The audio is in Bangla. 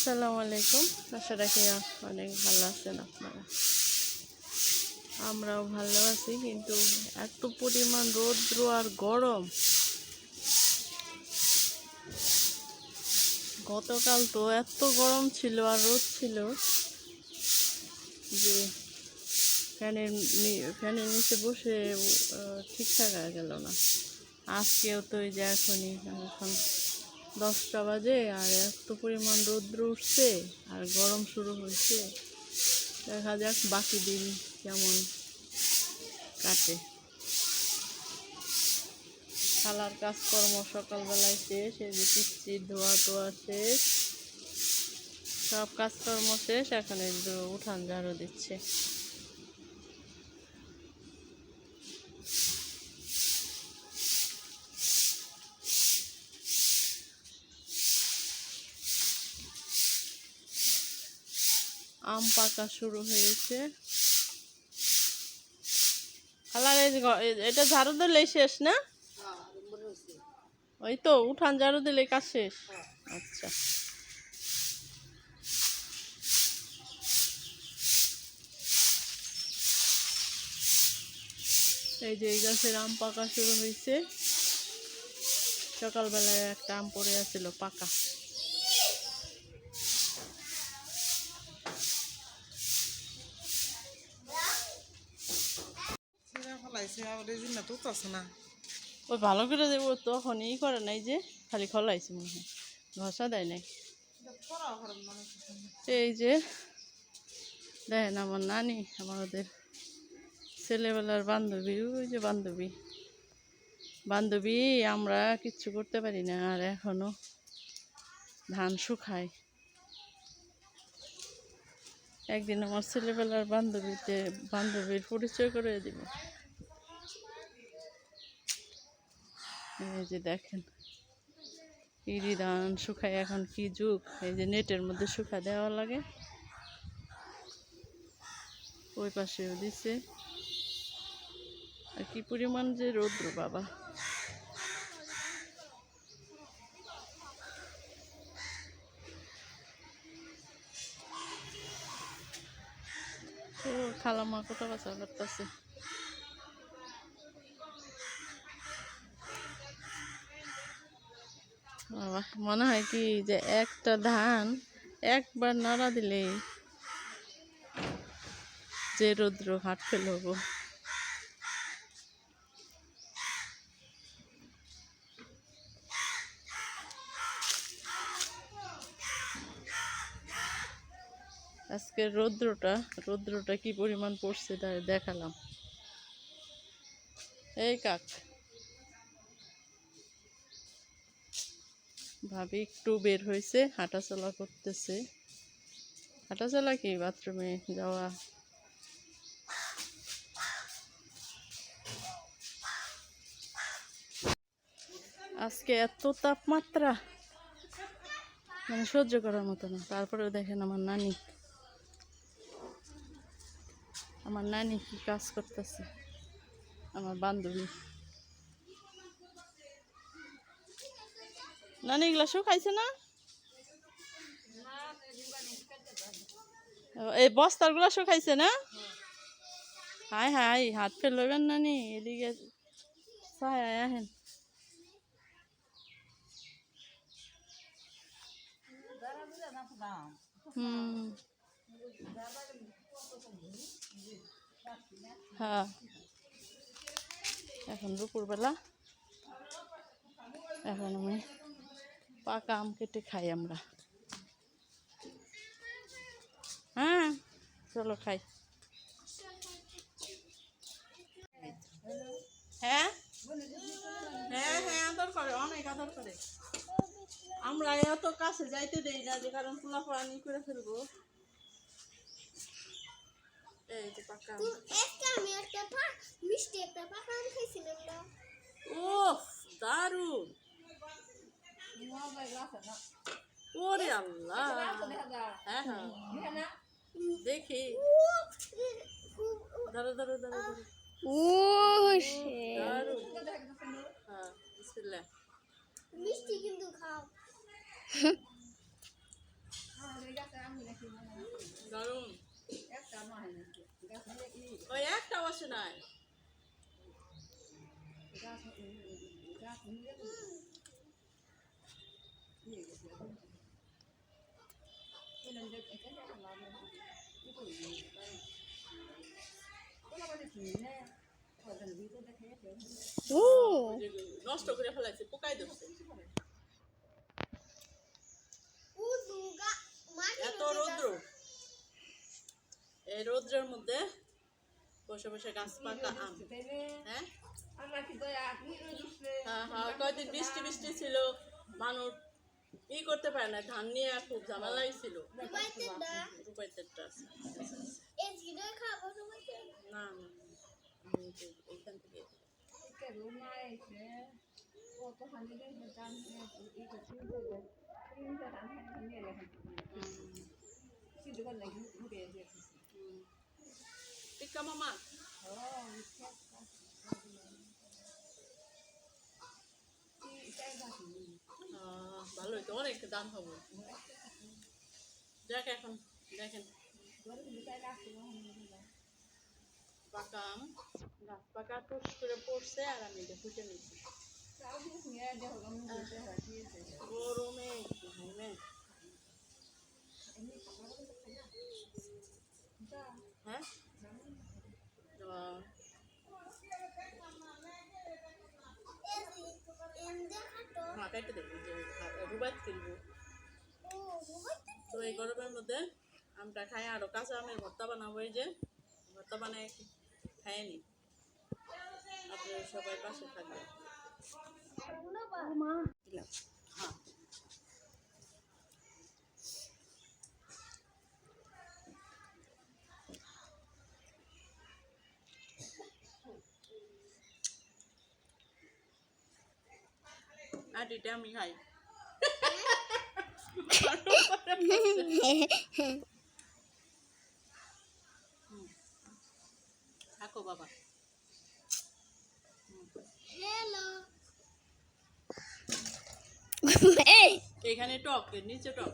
আসসালামু আলাইকুম। আশা রাখি অনেক ভালো আছেন আপনারা। আমরাও ভালো আছি কিন্তু এত পরিমাণ রৌদ্র আর গরম। গতকাল তো এত গরম ছিল আর রোদ ছিল যে ফ্যানের ফ্যানের নিচে বসে আহ, ঠিক থাকা গেল না। আজকেও তো এই যে এখনই এখন দশটা বাজে আর এত পরিমাণ রৌদ্র উঠছে আর গরম শুরু হয়েছে। দেখা যাক বাকি দিন কেমন কাটে। খালার কাজকর্ম সকালবেলায় শেষ, এই যে পিচ্ছি ধোয়া টোয়া শেষ। সব কাজকর্ম শেষ, এখন যে উঠান ঝাড়ু দিচ্ছে। আম পাকা শুরু হয়েছে। খালার এটা ঝাড়ু দিলেই শেষ না? ওই তো, উঠান ঝাড়ু দিলে কাজ শেষ। আচ্ছা। এই যে এই গাছের আম পাকা শুরু হয়েছে। সকালবেলায় একটা আম পড়ে আছিল, পাকা। ওই ভালো করে দেবো তখন ই করে নাই যে, খালি খলাইছে মনে হয়। ঘষা দেয় নাই। এই যে, দেখেন আমার নানি আমাদের ছেলেবেলার বান্ধবী, ওই যে বান্ধবী। বান্ধবী, আমরা কিচ্ছু করতে পারি না, আর এখনও ধান শুকায়। একদিন আমার ছেলেবেলার বান্ধবীতে, বান্ধবীর পরিচয় করে দিব। এই যে দেখেন, ইরি ধান শুকায় এখন কি যুগ? এই যে নেটের মধ্যে শুকা দেওয়া লাগে। ওই পাশেও দিছে। আর কি পরিমাণ যে রৌদ্র, বাবা। ও খালামা কোথা বাসা করতেছে মনে হয় কি যে একটা ধান একবার নাড়া দিলেই যে রৌদ্র হাট ফেল হব। আজকে রৌদ্রটা রৌদ্রটা কি পরিমাণ পড়ছে তাই দেখালাম। এই কাক। ভাবি একটু বের হয়েছে, হাঁটাচলা করতেছে। হাঁটাচলা কি, বাথরুমে যাওয়া? আজকে এত তাপমাত্রা মানে সহ্য করার মতো না। তারপরেও দেখেন আমার নানি। আমার নানি কি কাজ করতেছে? আমার বান্ধবী। নানি এগুলা শুকাইছে না? এই বস্তারগুলা শুকাইছে না? হাই হাই, হাত ফেল লইবেন নানি, এদিকে আহেন। হুম। হ্যাঁ। এখন দুপুরবেলা। এখন আমি পাকা আম কেটে খাই আমরা। হ্যাঁ চলো খাই। হ্যাঁ? হ্যাঁ হ্যাঁ আদর করে, অনেক আদর করে। আমরা এত কাছে যাইতে দেই না যে কারণ পোলা পোড়ানি করে ফেলব। এই যে পাকা আম। একটা আমি একটা পা মিষ্টি একটা পাকা আম খাইছিলাম না উফ দারুণ ওরে আল্লাহ হ্যাঁ হ্যাঁ দেখি ধরো ধরো ধরো ধরো ও দারুণ হ্যাঁ বিসমিল্লাহ মিষ্টি কিন্তু খাও দারুণ ওই একটা বসে নাই ও যে নষ্ট করে ফেলাইছে পোকাই মাটি এত রৌদ্র এই রৌদ্রের মধ্যে বসে বসে গাছ পাকা আম। হ্যাঁ? হ্যাঁ হ্যাঁ কয়দিন বৃষ্টি বৃষ্টি ছিল মানুষ ই করতে পারে না ধান নিয়ে খুব ঝামেলাই ছিল রুবাইতে দা আছে না থেকে টিক্কা মামা আহ, ভালোই তো অনেক দাম হবে দেখ এখন দেখেন পাকা আম গাছ পাকা টুস করে পড়ছে আর আমি এটা ফুটে নিচ্ছি গরমে ঘামে হ্যাঁ আহ, এমদে খাটো হ্যাঁ কেটে দেখবি রুবাত কিনবো তো এই গরমের মধ্যে আমটা খাই আরও কাঁচা আমের ভর্তা বানাবো এই যে। ভর্তা বানায় খাইয়ে নি আপনারা সবাই পাশে দিলাম হ্যাঁ। আটিটা আমি খাই। থাকো বাবা। হ্যালো এখানে টক নিচে টক।